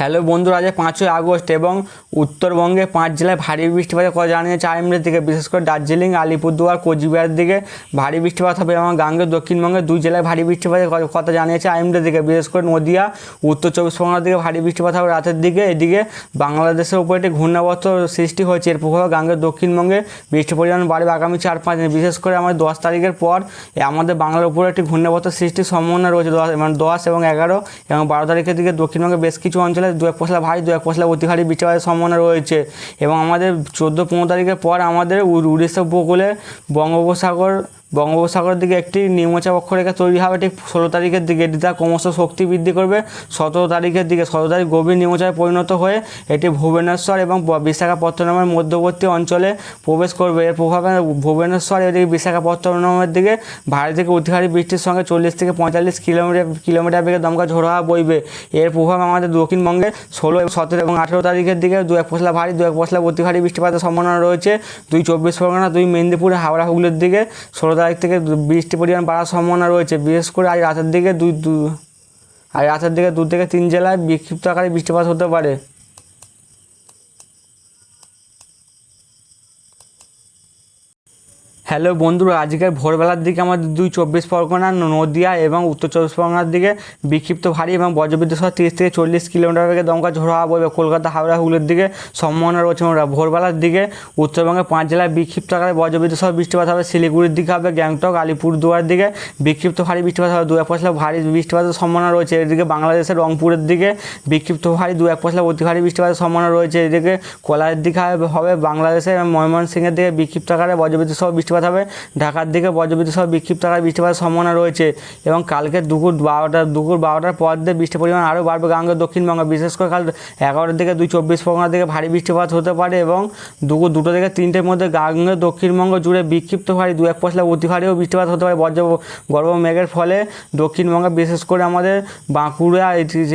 Hello বন্ধুরা, আজ পাঁচই আগস্ট এবং উত্তরবঙ্গে পাঁচ জেলায় ভারী বৃষ্টিপাতের কথা জানিয়েছে আইএমডির দিকে বিশেষ করে দার্জিলিং, আলিপুরদুয়ার কোচবিহারের দিকে ভারী বৃষ্টিপাত হবে এবং গাঙ্গে দক্ষিণবঙ্গে দুই জেলায় ভারী বৃষ্টিপাতের কথা জানিয়েছে আইএমডির দিকে বিশেষ করে নদিয়া, উত্তর চব্বিশ পরগনার দিকে ভারী বৃষ্টিপাত হবে। রাতের দিকে এদিকে বাংলাদেশের উপর একটি ঘূর্ণাবর্ত সৃষ্টি হয়েছে। এর প্রভাবে গাঙ্গের দক্ষিণবঙ্গে বৃষ্টির পরিমাণ বাড়বে আগামী চার, পাঁচ দিন। বিশেষ করে আমাদের দশ তারিখের পর আমাদের বাংলার উপরে একটি ঘূর্ণাবর্ত সৃষ্টির সম্ভাবনা রয়েছে। দশ মানে দশ এবং এগারো এবং বারো তারিখের দিকে দক্ষিণবঙ্গে বেশ কিছু অঞ্চলে দু এক পশলা ভাই, দু এক পশলা অতি বিচারের সম্ভাবনা রয়েছে। এবং আমাদের চোদ্দ পনেরো তারিখের পর আমাদের উড়িষ্যা উপকূলে বঙ্গোপসাগর বঙ্গোপসাগরের দিকে একটি নিম্নচাপ অক্ষরেখা তৈরি হবে, ঠিক ষোলো তারিখের দিকে। এটি তার ক্রমশ শক্তি বৃদ্ধি করবে। সতেরো তারিখের দিকে সতেরো তারিখ গভীর নিম্নচাপে পরিণত হয়ে এটি ভুবনেশ্বর এবং বিশাখাপত্তনমের মধ্যবর্তী অঞ্চলে প্রবেশ করবে। এর প্রভাবে ভুবনেশ্বর এদিকে বিশাখাপত্তনমের দিকে ভারী থেকে অতি ভারী বৃষ্টির সঙ্গে চল্লিশ থেকে পঁয়তাল্লিশ কিলোমিটার কিলোমিটার বেগে দমকা ঝোড়ো হাওয়া বইবে। এর প্রভাব আমাদের দক্ষিণবঙ্গে ষোলো এবং সতেরো এবং আঠেরো তারিখের দিকে দু এক পশলা ভারী, দু এক পশলা অতি ভারী বৃষ্টিপাতের সম্ভাবনা রয়েছে। দুই চব্বিশ পরগনা, দুই মেদিনীপুর, হাওড়া, হুগলির দিকে ষোলো তারিখ থেকে বৃষ্টির পরিমাণ বাড়ার সম্ভাবনা রয়েছে। বিশেষ করে আজ রাতের দিকে দুই দু আজ রাতের দিকে দু থেকে তিন জেলায় বিক্ষিপ্ত আকারে বৃষ্টিপাত হতে পারে। হ্যালো বন্ধুরা, আজকের ভোরবেলার দিকে আমাদের দুই চব্বিশ পরগনা, নদিয়া এবং উত্তর চব্বিশ পরগনার দিকে বিক্ষিপ্ত ভারী এবং বজ্রবিদ্যুৎ সহ তিরিশ থেকে চল্লিশ কিলোমিটার বেগে দমকা ঝোড়ো হাওয়া বইবে কলকাতা, হাওড়া, হুগলির দিকে সম্ভাবনা রয়েছে। আমরা ভোরবেলার দিকে উত্তরবঙ্গের পাঁচ জেলায় বিক্ষিপ্ত আকারে বজ্রবিদ্যুৎ সহ বৃষ্টিপাত হবে। শিলিগুড়ির দিকে হবে গ্যাংটক, আলিপুরদুয়ার দিকে বিক্ষিপ্ত ভারী বৃষ্টিপাত হবে। দু এক পশলা ভারী বৃষ্টিপাতের সম্ভাবনা রয়েছে। এদিকে বাংলাদেশের রংপুরের দিকে বিক্ষিপ্ত ভারী দু এক পশলা অতি ভারী বৃষ্টিপাতের সম্ভাবনা রয়েছে। এদিকে কলার দিকে হবে বাংলাদেশের ময়মনসিংহের দিকে বিক্ষিপ্ত আকারে বজ্রবিদ্যুৎ সহ বৃষ্টিপাত হবে। ঢাকার দিকে বজ্রবিদ্যুৎ সহ বিক্ষিপ্ত আকারে বৃষ্টিপাতের সম্ভাবনা রয়েছে এবং কালকে দুপুর বারোটা দুপুর বারোটার পর দিয়ে বৃষ্টির পরিমাণ আরও বাড়বে গাঙ্গের দক্ষিণবঙ্গে। বিশেষ করে কাল এগারোটার দিকে দুই চব্বিশ পরগনার দিকে ভারী বৃষ্টিপাত হতে পারে এবং দুপুর দুটো থেকে তিনটের মধ্যে গাঙ্গের দক্ষিণবঙ্গ জুড়ে বিক্ষিপ্ত ভারী, দু এক পশলা অতি ভারীও বৃষ্টিপাত হতে পারে বজ্র গর্ভ মেঘের ফলে। দক্ষিণবঙ্গে বিশেষ করে আমাদের বাঁকুড়া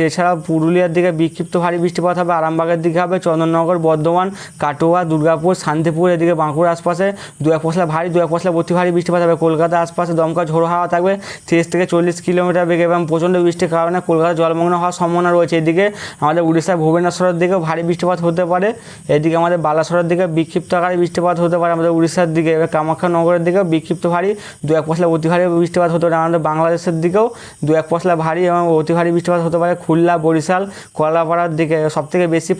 এছাড়া পুরুলিয়ার দিকে বিক্ষিপ্ত ভারী বৃষ্টিপাত হবে। আরামবাগের দিকে হবে, চন্দননগর, বর্ধমান, কাটোয়া, দুর্গাপুর, শান্তিপুর, এদিকে বাঁকুড়ার আশপাশে দু এক পশলা ভারী দু এক পশলা অতি ভারী বৃষ্টিপাত হবে কলকাতার আশপাশে দমকা ঝোড়ো হাওয়া থাকবে। তিরিশ থেকে চল্লিশ কিলোমিটার বেগে এবং প্রচণ্ড বৃষ্টির কারণে কলকাতা জলমগ্ন হওয়ার সম্ভাবনা রয়েছে। এদিকে আমাদের উড়িষ্যার ভুবনেশ্বরের দিকেও ভারী বৃষ্টিপাত হতে পারে। এদিকে আমাদের বালাসরের দিকে বিক্ষিপ্ত আকারে বৃষ্টিপাত হতে পারে। আমাদের উড়িষ্যার দিকে এবার কামাখ্যা নগরের দিকেও বিক্ষিপ্ত ভারী দু এক পশলা অতি ভারী বৃষ্টিপাত হতে পারে। আমাদের বাংলাদেশের দিকেও দু এক পশলা ভারী এবং অতি ভারী বৃষ্টিপাত হতে পারে। খুলনা, বরিশাল, কলাপাড়ার দিকে সবথেকে বেশি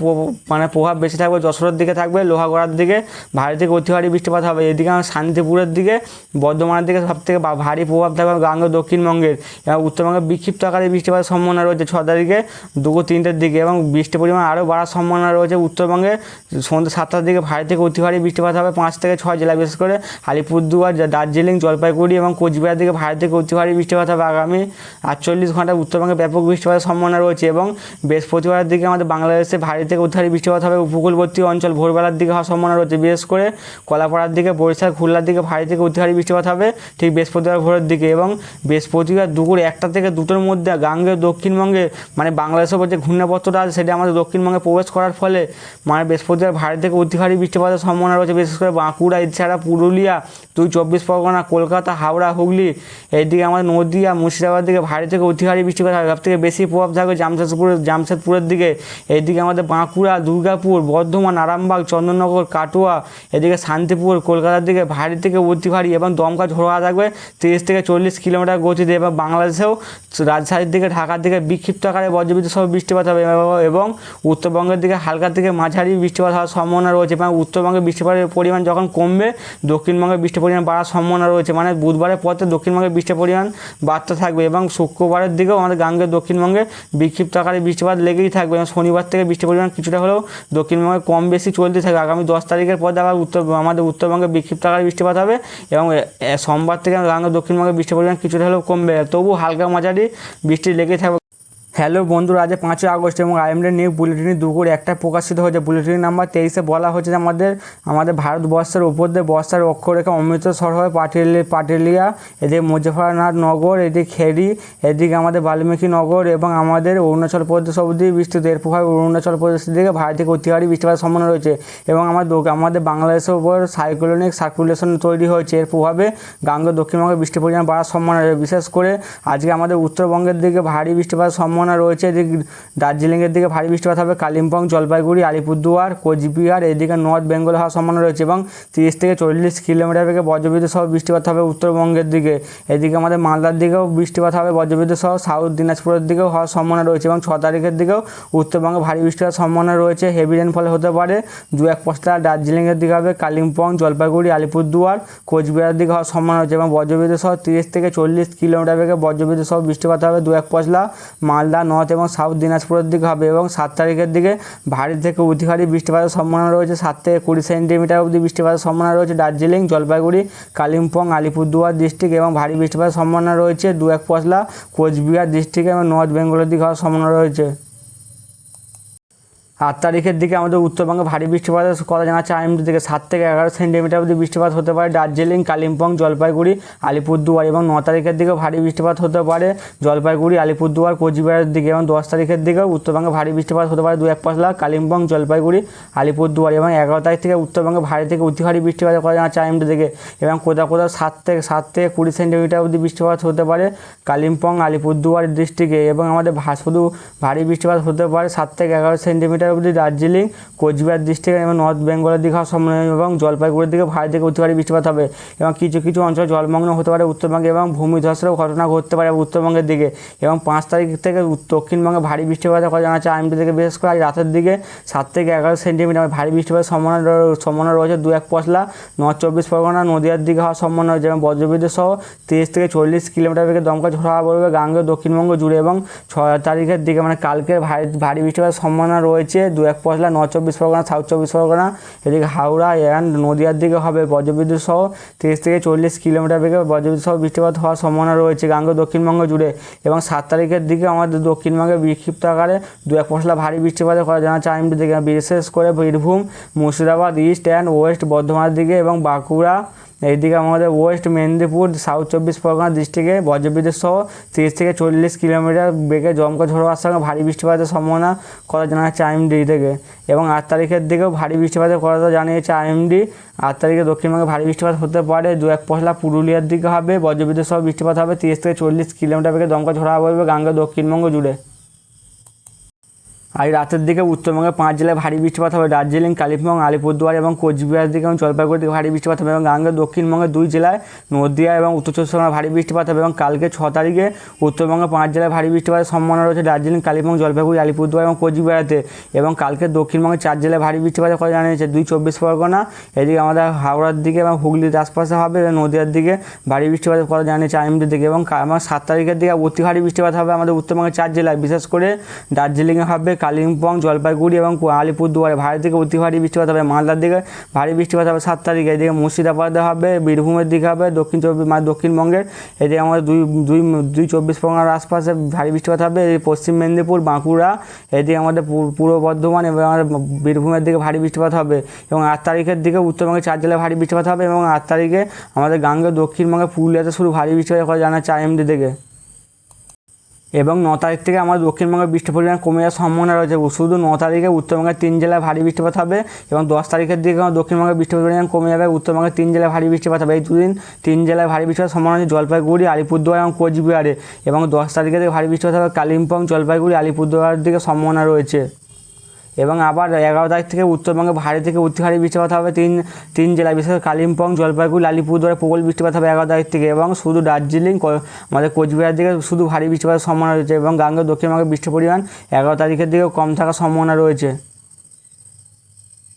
মানে প্রভাব বেশি থাকবে। যশোরের দিকে থাকবে। লোহাগড়ার দিকে ভারী থেকে অতি ভারী বৃষ্টিপাত হবে। এদিকে আমার শান্তিপুরের দিকে, বর্ধমানের দিকে সবথেকে ভারী প্রভাব থাকবে গাঙ্গ, দক্ষিণবঙ্গের। এবং উত্তরবঙ্গে বিক্ষিপ্ত আকারে বৃষ্টিপাতের সম্ভাবনা রয়েছে ছ তারিখে দুপুর তিনটের দিকে এবং বৃষ্টির পরিমাণ আরও বাড়ার সম্ভাবনা রয়েছে উত্তরবঙ্গে। সন্ধ্যে সাতটার দিকে ভারী থেকে অতি ভারী বৃষ্টিপাত হবে পাঁচ থেকে ছয় জেলা, বিশেষ করে আলিপুরদুয়ার দার্জিলিং, জলপাইগুড়ি এবং কোচবিহার দিকে ভারী থেকে অতি ভারী বৃষ্টিপাত হবে আগামী আটচল্লিশ ঘন্টায় উত্তরবঙ্গে ব্যাপক বৃষ্টিপাতের সম্ভাবনা রয়েছে এবং বৃহস্পতিবারের দিকে আমাদের বাংলাদেশে ভারী থেকে অতি ভারী বৃষ্টিপাত হবে উপকূলবর্তী অঞ্চল। ভোরবেলার দিকে হওয়ার সম্ভাবনা রয়েছে, বিশেষ করে কলাপাড়ার দিকে, বরিশাল, খুলনার দিকে ভারী থেকে অতি ভারী বৃষ্টিপাত হবে ঠিক বৃহস্পতিবার ভোরের দিকে এবং বৃহস্পতিবার দুপুর একটা থেকে দুটোর মধ্যে গাঙ্গের দক্ষিণবঙ্গে মানে বাংলাদেশের উপর যে ঘূর্ণাবর্তটা আছে সেটা আমাদের দক্ষিণবঙ্গে প্রবেশ করার ফলে মানে বৃহস্পতিবার ভারী থেকে অতি ভারী বৃষ্টিপাতের সম্ভাবনা রয়েছে, বিশেষ করে বাঁকুড়া, এছাড়া পুরুলিয়া, দুই চব্বিশ পরগনা, কলকাতা, হাওড়া, হুগলি এইদিকে আমাদের নদীয়া মুর্শিদাবাদ দিকে ভারী থেকে অতি ভারী বৃষ্টিপাত হবে। সব থেকে বেশি প্রভাব থাকবে জামশেদপুরের জামশেদপুরের দিকে। এইদিকে আমাদের বাঁকুড়া, দুর্গাপুর, বর্ধমান, আরামবাগ, চন্দননগর, কাটোয়া, এদিকে শান্তিপুর, কলকাতার দিকে ভারী থেকে ভারী এবং দমকা ঝোড়ো থাকবে। তিরিশ থেকে চল্লিশ কিলোমিটার গতিতে এবং বাংলাদেশেও রাজশাহীর দিকে, ঢাকার দিকে বিক্ষিপ্ত আকারে বজ্রবিদ্যুৎ সহ বৃষ্টিপাত হবে এবং- উত্তরবঙ্গের দিকে হালকা থেকে মাঝারি বৃষ্টিপাত হওয়ার সম্ভাবনা রয়েছে এবং উত্তরবঙ্গে বৃষ্টিপাতের পরিমাণ যখন কমবে, দক্ষিণবঙ্গে বৃষ্টির পরিমাণ বাড়ার সম্ভাবনা রয়েছে। মানে বুধবারের পর থেকে দক্ষিণবঙ্গে বৃষ্টির পরিমাণ বাড়তে থাকবে এবং শুক্রবারের দিকেও আমাদের গাঙ্গের দক্ষিণবঙ্গে বিক্ষিপ্ত আকারে বৃষ্টিপাত লেগেই থাকবে এবং শনিবার থেকে বৃষ্টির পরিমাণ কিছুটা হলেও দক্ষিণবঙ্গে কম বেশি চলতে থাকবে। আগামী দশ তারিখের পর আবার উত্তর, আমাদের উত্তরবঙ্গে বিক্ষিপ্ত আকারে বৃষ্টিপাত হবে এবং সোমবার থেকে দক্ষিণবঙ্গে বৃষ্টির পরিমাণ কিছুটা হলেও কমবে। তবু হালকা মাঝারি বৃষ্টি লেগে থাকবে। হ্যালো বন্ধুরা আজ পাঁচই আগস্ট এবং আইএমডি নিউ বুলেটিনে দুপুর একটা প্রকাশিত হয়েছে। বুলেটিন নাম্বার তেইশে বলা হয়েছে যে আমাদের আমাদের ভারতবর্ষের উপর দিয়ে বর্ষার অক্ষরেখা অমৃতসর হয়ে পাটিলি, পাটিলিয়া, এদিকে মুজফরনাথ নগর, এদিকে খেরি, এদিকে আমাদের বাল্মীকি নগর এবং আমাদের অরুণাচল প্রদেশ অবধি বিস্তৃত। এর প্রভাবে অরুণাচল প্রদেশের দিকে ভারত থেকে অতিহারী বৃষ্টিপাতের সম্ভাবনা রয়েছে এবং আমার দো- আমাদের বাংলাদেশের উপর সাইক্লোনিক সার্কুলেশন তৈরি হয়েছে। এর প্রভাবে গাঙ্গ দক্ষিণবঙ্গে বৃষ্টির পরিমাণ বাড়ার সম্ভাবনা রয়েছে। বিশেষ করে আজকে আমাদের উত্তরবঙ্গের দিকে ভারী বৃষ্টিপাতের সম্ভাবনা সম্ভাবনা রয়েছে। এদিকে দার্জিলিংয়ের দিকে ভারী বৃষ্টিপাত হবে। কালিম্পং, জলপাইগুড়ি, আলিপুরদুয়ার, কোচবিহার, এদিকে নর্থ বেঙ্গল হওয়ার সম্ভাবনা রয়েছে এবং তিরিশ থেকে চল্লিশ কিলোমিটার বেগে বজ্রবিদ্যুৎ সহ বৃষ্টিপাত হবে উত্তরবঙ্গের দিকে। এদিকে আমাদের মালদার দিকেও বৃষ্টিপাত হবে, বজ্রবিদ্যুৎ সহ সাউথ দিনাজপুরের দিকেও হওয়ার সম্ভাবনা রয়েছে এবং ছ তারিখের দিকেও উত্তরবঙ্গে ভারী বৃষ্টিপাত সম্ভাবনা রয়েছে। হেভি রেনফল হতে পারে। দু এক পশলা দার্জিলিংয়ের দিকে হবে, কালিম্পং, জলপাইগুড়ি, আলিপুরদুয়ার, কোচবিহারের দিকে হওয়ার সম্ভাবনা রয়েছে এবং বজ্রবিদ্যুৎ সহ তিরিশ থেকে চল্লিশ কিলোমিটার বেগে বজ্রবিদ্যুৎ সহ বৃষ্টিপাত হবে। দু এক পশলা মালদা নর্থ এবং সাউথ দিনাজপুরের দিকে হবে এবং সাত তারিখের দিকে ভারী থেকে অধিকারী বৃষ্টিপাতের সম্ভাবনা রয়েছে। সাত থেকে কুড়ি সেন্টিমিটার অবধি বৃষ্টিপাতের সম্ভাবনা রয়েছে। দার্জিলিং, জলপাইগুড়ি, কালিম্পং, আলিপুরদুয়ার ডিস্ট্রিক্ট এবং ভারী বৃষ্টিপাতের সম্ভাবনা রয়েছে। দু এক পশলা কোচবিহার ডিস্ট্রিক্ট এবং নর্থ বেঙ্গলের দিকে হওয়ার সম্ভাবনা রয়েছে। আট তারিখের দিকে আমাদের উত্তরবঙ্গে ভারী বৃষ্টিপাতের কথা জানাচ্ছে আইএমডি থেকে। সাত থেকে এগারো সেন্টিমিটার অবধি বৃষ্টিপাত হতে পারে। দার্জিলিং, কালিম্পং, জলপাইগুড়ি, আলিপুরদুয়ার এবং ন তারিখের দিকে ভারী বৃষ্টিপাত হতে পারে। জলপাইগুড়ি, আলিপুরদুয়ার, কোচবিহারের দিকে এবং দশ তারিখের দিকে উত্তরবঙ্গে ভারী বৃষ্টিপাত হতে পারে। দু এক পশলা, কালিম্পং, জলপাইগুড়ি, আলিপুরদুয়ার এবং এগারো তারিখ থেকে উত্তরবঙ্গে ভারী থেকে অতি ভারী বৃষ্টিপাতের কথা জানাচ্ছে আইএমডি থেকে এবং কোথাও কোথাও সাত থেকে সাত থেকে কুড়ি সেন্টিমিটার অবধি বৃষ্টিপাত হতে পারে। কালিম্পং, আলিপুরদুয়ার ডিস্ট্রিক্টে এবং আমাদের শুধু ভারী বৃষ্টিপাত হতে পারে। সাত থেকে এগারো সেন্টিমিটার অবধি দার্জিলিং, কোচবিহার ডিস্ট্রিক্ট এবং নর্থ বেঙ্গলের দিকে সম্ভাবনা এবং জলপাইগুড়ির দিকে ভারী থেকে অতি ভারী বৃষ্টিপাত হবে এবং কিছু কিছু অঞ্চল জলমগ্ন হতে পারে উত্তরবঙ্গে এবং ভূমিধসেরও ঘটনা ঘটতে পারে উত্তরবঙ্গের দিকে এবং পাঁচ তারিখ থেকে দক্ষিণবঙ্গে ভারী বৃষ্টিপাতের কথা জানাচ্ছে আইএমডি থেকে বিশেষ করে আজ রাতের দিকে সাত থেকে এগারো সেন্টিমিটার ভারী বৃষ্টিপাতের সম্ভাবনা সম্ভাবনা রয়েছে দু এক পশলা। নর্থ চব্বিশ পরগনা, নদীয়ার দিকে হওয়ার সম্ভাবনা রয়েছে এবং বজ্রবিদ্যুৎ সহ তিরিশ থেকে চল্লিশ কিলোমিটার বেগে দমকা হওয়া পড়বে গাঙ্গে দক্ষিণবঙ্গ জুড়ে এবং ছয় তারিখের দিকে মানে কালকে ভারী ভারী বৃষ্টিপাতের সম্ভাবনা রয়েছে। দু এক পশলা নর্থ চব্বিশ পরগনা, সাউথ চব্বিশ পরগনা, এদিকে হাওড়া অ্যান্ড নদীয়ার দিকে হবে বজ্রবিদ্যুৎ সহ তিরিশ থেকে চল্লিশ কিলোমিটার বেগে বজ্রবিদ্যুৎ সহ বৃষ্টিপাত হওয়ার সম্ভাবনা রয়েছে গাঙ্গে দক্ষিণবঙ্গ জুড়ে। এবং সাত তারিখের দিকে আমাদের দক্ষিণবঙ্গে বিক্ষিপ্ত আকারে দু এক পশলা ভারী বৃষ্টিপাতের করা জানাচ্ছে আইএমডি থেকে, বিশেষ করে Birbhum, Murshidabad east and west বর্ধমানের দিকে এবং বাঁকুড়া এইদিকে আমাদের ওয়েস্ট মেদিনীপুর সাউথ চব্বিশ পরগনা ডিস্ট্রিক্টে বজ্রবিদ্যুৎ সহ তিরিশ থেকে চল্লিশ কিলোমিটার বেগে জমকা ঝড় হওয়ার সঙ্গে ভারী বৃষ্টিপাতের সম্ভাবনা কথা জানাচ্ছে আইএমডি থেকে। এবং আট তারিখের দিকেও ভারী বৃষ্টিপাতের কথা জানিয়েছে আইএমডি আট তারিখে দক্ষিণবঙ্গে ভারী বৃষ্টিপাত হতে পারে। দু এক পশলা পুরুলিয়ার দিকে হবে, বজ্রবিদ্যুৎ সহ বৃষ্টিপাত হবে তিরিশ থেকে চল্লিশ কিলোমিটার বেগে দমকা ঝড় পড়বে গাঙ্গে দক্ষিণবঙ্গ জুড়ে। আজ রাতের দিকে উত্তরবঙ্গে পাঁচ জেলায় ভারী বৃষ্টিপাত হবে। দার্জিলিং, কালিম্পং, আলিপুরদুয়ার এবং কোচবিহার দিকে এবং জলপাইগুড়ি দিকে ভারী বৃষ্টিপাত হবে এবং গাঙ্গে দক্ষিণবঙ্গের দুই জেলায়, নদিয়া এবং উত্তর চব্বিশ পরগনায় ভারী বৃষ্টিপাত হবে এবং কালকে ছ তারিখে উত্তরবঙ্গে পাঁচ জেলায় ভারী বৃষ্টিপাতের সম্ভাবনা রয়েছে। দার্জিলিং, কালিম্পং, জলপাইগুড়ি, আলিপুরদুয়ার এবং কোচবিহারেতে এবং কালকে দক্ষিণবঙ্গে চার জেলায় ভারী বৃষ্টিপাতের কথা জানিয়েছে। দুই চব্বিশ পরগনা এদিকে আমাদের হাওড়ার দিকে এবং হুগলির আশপাশে হবে, এবং নদিয়ার দিকে ভারী বৃষ্টিপাতের কথা জানিয়েছে আইএমডি দিকে এবং আমার সাত তারিখের দিকে অতি ভারী বৃষ্টিপাত হবে আমাদের উত্তরবঙ্গের চার জেলায়। বিশেষ করে দার্জিলিংয়ে হবে কালিম্পং, জলপাইগুড়ি এবং আলিপুরদুয়ারে ভারী থেকে অতি ভারী বৃষ্টিপাত হবে। মালদার দিকে ভারী বৃষ্টিপাত হবে সাত তারিখে। এদিকে মুর্শিদাবাদে হবে, বীরভূমের দিকে হবে, দক্ষিণ চব্বিশ মানে দক্ষিণবঙ্গের। এদিকে আমাদের দুই দুই দুই চব্বিশ পরগনার আশপাশে ভারী বৃষ্টিপাত হবে। পশ্চিম মেদিনীপুর, বাঁকুড়া, এদিকে আমাদের পূর্ব বর্ধমান এবং আমাদের বীরভূমের দিকে ভারী বৃষ্টিপাত হবে এবং আট তারিখের দিকে উত্তরবঙ্গের চার জেলায় ভারী বৃষ্টিপাত হবে এবং আট তারিখে আমাদের গাঙ্গে দক্ষিণবঙ্গে পুরুলিয়াতে শুরু ভারী বৃষ্টিপাতের কথা জানাচ্ছে আইএমডি থেকে। এবং ন তারিখ থেকে আমাদের দক্ষিণবঙ্গে বৃষ্টির পরিমাণ কমে যাওয়ার সম্ভাবনা রয়েছে। শুধু ন তারিখে উত্তরবঙ্গের তিন জেলায় ভারী বৃষ্টিপাত হবে এবং দশ তারিখের দিকে আমাদের দক্ষিণবঙ্গের বৃষ্টির পরিমাণ কমে যাবে। উত্তরবঙ্গের তিন জেলায় ভারী বৃষ্টিপাত হবে। এই দুদিন তিন জেলায় ভারী বৃষ্টিপাত সম্ভাবনা হচ্ছে জলপাইগুড়ি, আলিপুরদুয়ার এবং কোচবিহারে এবং দশ তারিখের দিকে ভারী বৃষ্টিপাত হবে। কালিম্পং, জলপাইগুড়ি আলিপুরদুয়ারের দিকে সম্ভাবনা রয়েছে। এবং আবার এগারো তারিখ থেকে উত্তরবঙ্গে ভারী থেকে অতি ভারী বৃষ্টিপাত হবে। তিন তিন জেলা, বিশেষ করে কালিম্পং, জলপাইগুড়ি আলিপুরদুয়ারে প্রবল বৃষ্টিপাত হবে এগারো তারিখ থেকে এবং শুধু দার্জিলিং আমাদের কোচবিহার দিকে শুধু ভারী বৃষ্টিপাতের সম্ভাবনা রয়েছে এবং গাঙ্গে দক্ষিণবঙ্গে বৃষ্টির পরিমাণ এগারো তারিখের দিকেও কম থাকার সম্ভাবনা রয়েছে।